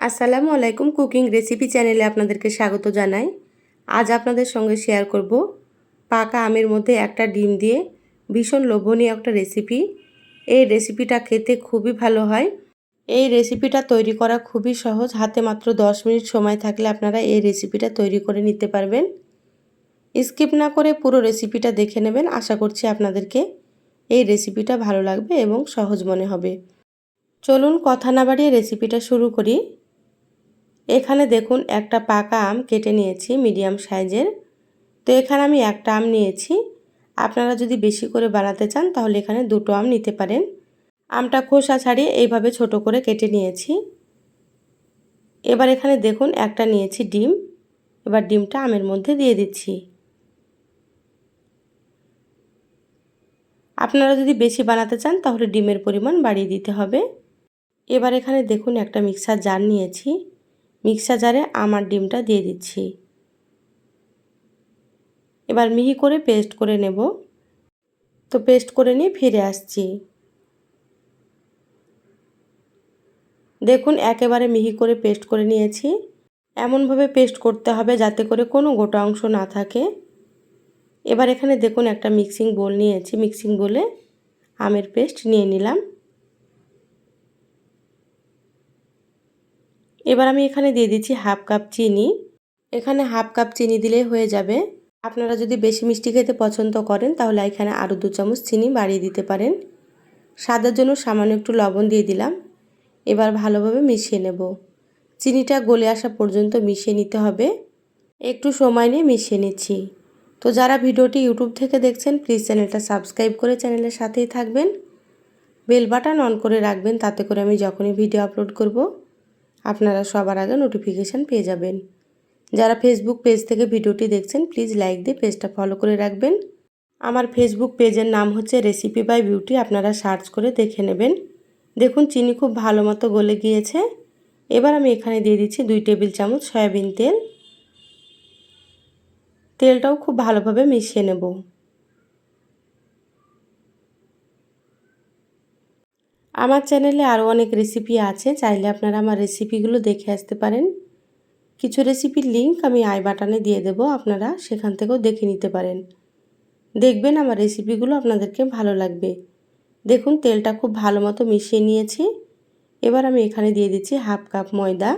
আসসালামু আলাইকুম cooking recipe চ্যানেলে আপনাদেরকে স্বাগত জানাই। আজ আপনাদের সঙ্গে শেয়ার করব পাকা আমের মধ্যে একটা ডিম দিয়ে ভীষণ লোভনীয় একটা রেসিপি। এই রেসিপিটা খেতে খুবই ভালো হয়। এই রেসিপিটা তৈরি করা খুবই সহজ, হাতে মাত্র 10 মিনিট সময় থাকলে আপনারা এই রেসিপিটা তৈরি করে নিতে পারবেন। স্কিপ না করে পুরো রেসিপিটা দেখে নেবেন, আশা করছি আপনাদেরকে এই রেসিপিটা ভালো লাগবে এবং সহজ মনে হবে। চলুন কথা না বাড়িয়ে রেসিপিটা শুরু করি। এখানে দেখুন একটা পাকা আম কেটে নিয়েছি মিডিয়াম সাইজের। তো এখানে আমি একটা আম নিয়েছি। আপনারা যদি বেশি করে বানাতে চান তাহলে এখানে দুটো আম নিতে পারেন। আমটা খোসা ছাড়িয়ে এইভাবে ছোট করে কেটে নিয়েছি। এবার এখানে দেখুন একটা নিয়েছি ডিম। এবার ডিমটা আমের মধ্যে দিয়ে দিচ্ছি। আপনারা যদি বেশি বানাতে চান তাহলে ডিমের পরিমাণ বাড়িয়ে দিতে হবে। এবার এখানে দেখুন একটা মিক্সার জার নিয়েছি। মিক্সার জারে আমার ডিমটা দিয়ে দিচ্ছি। এবার মিহি করে পেস্ট করে নেব। তো পেস্ট করে নিয়ে ফিরে আসছি। দেখুন, একেবারে মিহি করে পেস্ট করে নিয়েছি। এমনভাবে পেস্ট করতে হবে যাতে করে কোনো গোটা অংশ না থাকে। এবার এখানে দেখুন একটা মিক্সিং বোল নিয়েছি। মিক্সিং বোলে আমের পেস্ট নিয়ে নিলাম। এবার আমি এখানে দিয়ে দিচ্ছি হাফ কাপ চিনি। এখানে হাফ কাপ চিনি দিলেই হয়ে যাবে। আপনারা যদি বেশি মিষ্টি খেতে পছন্দ করেন, তাহলে এখানে আরও দু চামচ চিনি বাড়িয়ে দিতে পারেন। স্বাদের জন্য সামান্য একটু লবণ দিয়ে দিলাম। এবার ভালোভাবে মিশিয়ে নেব। চিনিটা গলে আসা পর্যন্ত মিশিয়ে নিতে হবে। একটু সময় নিয়ে মিশিয়ে নিচ্ছি। তো যারা ভিডিওটি ইউটিউব থেকে দেখছেন, প্লিজ চ্যানেলটা সাবস্ক্রাইব করে চ্যানেলের সাথেই থাকবেন। বেল বাটন অন করে রাখবেন, তাতে করে আমি যখনই ভিডিও আপলোড করব আপনারা সবার আগে নোটিফিকেশান পেয়ে যাবেন। যারা ফেসবুক পেজ থেকে ভিডিওটি দেখছেন প্লিজ লাইক দিয়ে পেজটা ফলো করে রাখবেন। আমার ফেসবুক পেজের নাম হচ্ছে রেসিপি বাই বিউটি আপনারা সার্চ করে দেখে নেবেন। দেখুন, চিনি খুব ভালো মতো গলে গিয়েছে। এবার আমি এখানে দিয়ে দিচ্ছি দুই টেবিল চামচ সয়াবিন তেল। তেলটাও খুব ভালোভাবে মিশিয়ে নেব। আমার চ্যানেলে আরও অনেক রেসিপি আছে, চাইলে আপনারা আমার রেসিপিগুলো দেখে আসতে পারেন। কিছু রেসিপির লিঙ্ক আমি আই বাটনে দিয়ে দেব, আপনারা সেখান থেকেও দেখে নিতে পারেন। দেখবেন আমার রেসিপিগুলো আপনাদেরকে ভালো লাগবে। দেখুন, তেলটা খুব ভালো মতো মিশিয়ে নিয়েছি। এবার আমি এখানে দিয়ে দিচ্ছি হাফ কাপ ময়দা।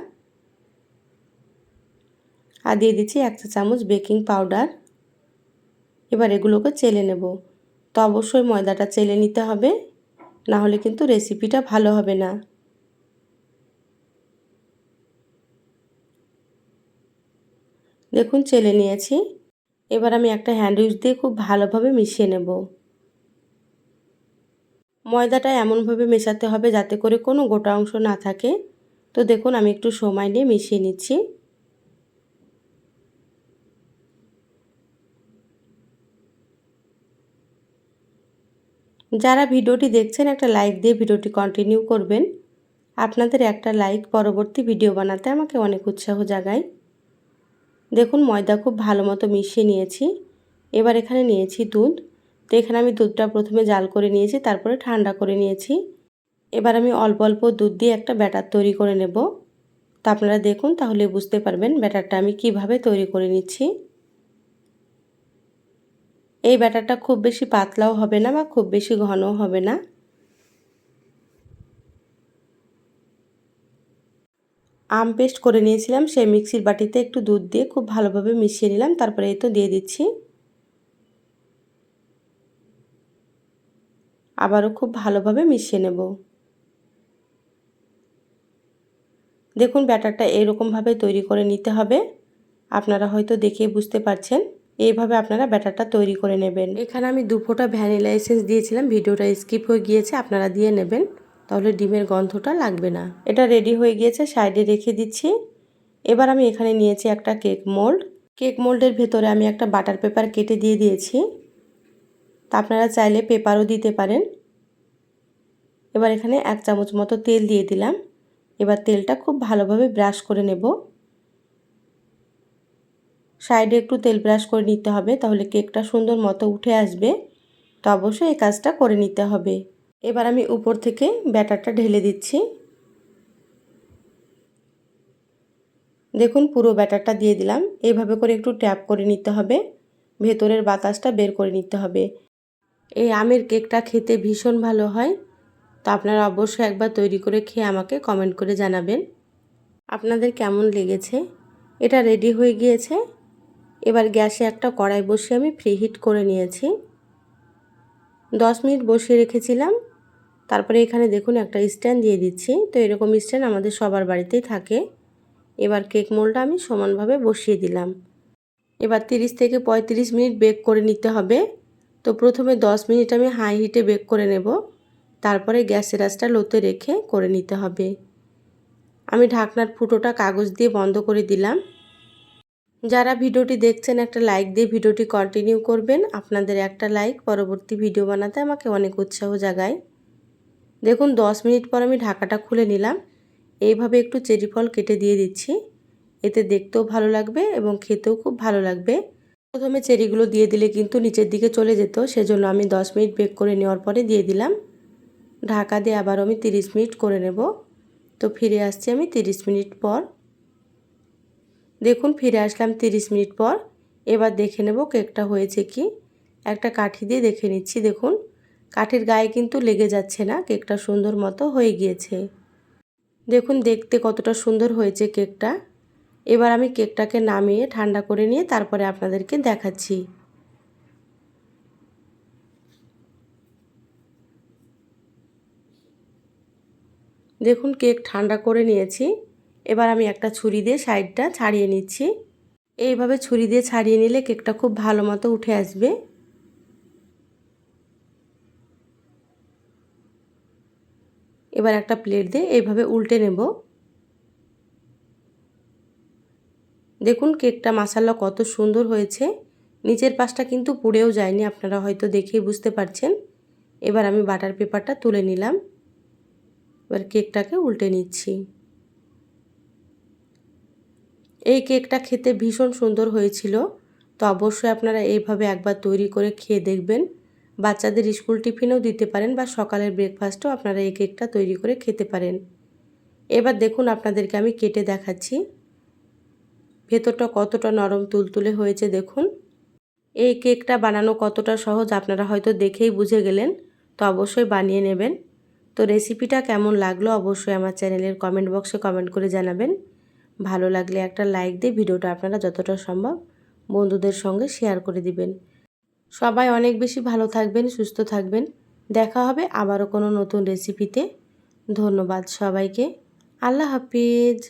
আর দিয়ে দিচ্ছি এক চা চামচ বেকিং পাউডার এবার এগুলোকে চেলে নেব। তো অবশ্যই ময়দাটা চেলে নিতে হবে। না হলে কিন্তু রেসিপিটা ভালো হবে না। দেখুন, চেলে নিয়েছি। এবার আমি একটা হ্যান্ড উইচ দিয়ে খুব ভালোভাবে মিশিয়ে নেব। ময়দাটা এমনভাবে মেশাতে হবে যাতে করে কোনো গোটা অংশ না থাকে। তো দেখুন, আমি একটু সময় নিয়ে মিশিয়ে নিচ্ছি। যারা ভিডিওটি দেখছেন, একটা লাইক দিয়ে ভিডিওটি কন্টিনিউ করবেন। আপনাদের একটা লাইক পরবর্তী ভিডিও বানাতে আমাকে অনেক উৎসাহ জাগায়। দেখুন, ময়দা খুব ভালো মতো মিশিয়ে নিয়েছি। এবার এখানে নিয়েছি দুধ। তো এখানে আমি দুধটা প্রথমে জাল করে নিয়েছি, তারপরে ঠান্ডা করে নিয়েছি। এবার আমি অল্প অল্প দুধ দিয়ে একটা ব্যাটার তৈরি করে নেব। তো আপনারা দেখুন, তাহলে বুঝতে পারবেন ব্যাটারটা আমি কীভাবে তৈরি করে নিচ্ছি। এই ব্যাটারটা খুব বেশি পাতলাও হবে না বা খুব বেশি ঘনও হবে না। আম পেস্ট করে নিয়েছিলাম, সেই মিক্সির বাটিতে একটু দুধ দিয়ে খুব ভালোভাবে মিশিয়ে নিলাম, তারপরে এই তো দিয়ে দিচ্ছি। আবারও খুব ভালোভাবে মিশিয়ে নেব। দেখুন ব্যাটারটা এরকমভাবে তৈরি করে নিতে হবে। আপনারা হয়তো দেখে বুঝতে পারছেন। এইভাবে আপনারা ব্যাটারটা তৈরি করে নেবেন। এখানে আমি দু ফোঁটা ভ্যানিলা এসেন্স দিয়েছিলাম ভিডিওটা স্কিপ হয়ে গিয়েছে আপনারা দিয়ে নেবেন তাহলে ডিমের গন্ধটা লাগবে না। এটা রেডি হয়ে গিয়েছে সাইডে রেখে দিচ্ছি। এবার আমি এখানে নিয়েছি একটা কেক মোল্ড। কেক মোল্ডের ভেতরে আমি একটা বাটার পেপার কেটে দিয়ে দিয়েছি। তা আপনারা চাইলে পেপারও দিতে পারেন। এবার এখানে এক চামচ মতো তেল দিয়ে দিলাম। এবার তেলটা খুব ভালোভাবে ব্রাশ করে নেব। সাইডে একটু তেল ব্রাশ করে নিতে হবে, তাহলে কেকটা সুন্দর মতো উঠে আসবে। তো অবশ্যই এই কাজটা করে নিতে হবে। এবার আমি উপর থেকে ব্যাটারটা ঢেলে দিচ্ছি। দেখুন, পুরো ব্যাটারটা দিয়ে দিলাম। এইভাবে করে একটু ট্যাপ করে নিতে হবে। ভেতরের বাতাসটা বের করে নিতে হবে। এই আমের কেকটা খেতে ভীষণ ভালো হয়। তো আপনারা অবশ্যই একবার তৈরি করে খেয়ে আমাকে কমেন্ট করে জানাবেন। আপনাদের কেমন লেগেছে? এটা রেডি হয়ে গিয়েছে? এবার গ্যাসে একটা কড়াই বসিয়ে আমি ফ্রি হিট করে নিয়েছি। দশ মিনিট বসিয়ে রেখেছিলাম। তারপরে এখানে দেখুন একটা স্ট্যান্ড দিয়ে দিচ্ছি। তো এরকম স্ট্যান্ড আমাদের সবার বাড়িতেই থাকে। এবার কেক মোলটা আমি সমানভাবে বসিয়ে দিলাম। এবার 30 থেকে 35 মিনিট বেক করে নিতে হবে। তো প্রথমে 10 মিনিট আমি হাই হিটে বেক করে নেব। তারপরে গ্যাসের আঁচটা লোতে রেখে করে নিতে হবে। আমি ঢাকনার ফুটোটা কাগজ দিয়ে বন্ধ করে দিলাম। যারা ভিডিওটি দেখছেন, একটা লাইক দিয়ে ভিডিওটি কন্টিনিউ করবেন। আপনাদের একটা লাইক পরবর্তী ভিডিও বানাতে আমাকে অনেক উৎসাহ জাগায়। দেখুন 10 মিনিট পর আমি ঢাকাটা খুলে নিলাম। এইভাবে একটু চেরি ফল কেটে দিয়ে দিচ্ছি। এতে দেখতেও ভালো লাগবে এবং খেতেও খুব ভালো লাগবে। প্রথমে চেরিগুলো দিয়ে দিলে কিন্তু নিচের দিকে চলে যেত, সেজন্য আমি 10 মিনিট বেক করে নেওয়ার পরে দিয়ে দিলাম। ঢাকা দিয়ে আবার আমি 30 মিনিট করে নেব। তো ফিরে আসছি আমি 30 মিনিট পর। দেখুন ফিরে আসলাম 30 মিনিট পর। এবার দেখে নেব কেকটা হয়েছে কি। একটা কাঠি দিয়ে দেখে নিচ্ছি, দেখুন। কাঠের গায়ে কিন্তু লেগে যাচ্ছে না, কেকটা সুন্দর মতো হয়ে গিয়েছে। দেখুন দেখতে কতটা সুন্দর হয়েছে কেকটা। এবার আমি কেকটাকে নামিয়ে ঠান্ডা করে নিয়ে তারপরে আপনাদেরকে দেখাচ্ছি। দেখুন কেক ঠান্ডা করে নিয়েছি। এবার আমি একটা ছুরি দিয়ে সাইডটা ছাড়িয়ে নিচ্ছি। এইভাবে ছুরি দিয়ে ছাড়িয়ে নিলে কেকটা খুব ভালো মতো উঠে আসবে। এবার একটা প্লেট দিয়ে এইভাবে উল্টে নেব। দেখুন কেকটা মাসাল্লা কত সুন্দর হয়েছে। নিচের পাশটা কিন্তু পুড়েও যায়নি, আপনারা হয়তো দেখেই বুঝতে পারছেন। এবার আমি বাটার পেপারটা তুলে নিলাম। এবার কেকটাকে উল্টে নিচ্ছি। এই কেকটা খেতে ভীষণ সুন্দর হয়েছিল। তো অবশ্যই আপনারা এইভাবে একবার তৈরি করে খেয়ে দেখবেন। বাচ্চাদের স্কুল টিফিনেও দিতে পারেন বা সকালের ব্রেকফাস্টও আপনারা এই কেকটা তৈরি করে খেতে পারেন। এবার দেখুন আপনাদেরকে আমি কেটে দেখাচ্ছি। ভেতরটা কতটা নরম তুলতুলে হয়েছে দেখুন। এই কেকটা বানানো কতটা সহজ আপনারা হয়তো দেখেই বুঝে গেলেন। তো অবশ্যই বানিয়ে নেবেন। তো রেসিপিটা কেমন লাগল অবশ্যই আমার চ্যানেলের কমেন্ট বক্সে কমেন্ট করে জানাবেন। ভালো লাগলে একটা লাইক দিয়ে ভিডিওটা আপনারা যতটা সম্ভব বন্ধুদের সঙ্গে শেয়ার করে দিবেন। সবাই অনেক বেশি ভালো থাকবেন, সুস্থ থাকবেন। দেখা হবে আবারও কোনো নতুন রেসিপিতে ধন্যবাদ সবাইকে। আল্লাহ হাফিজ।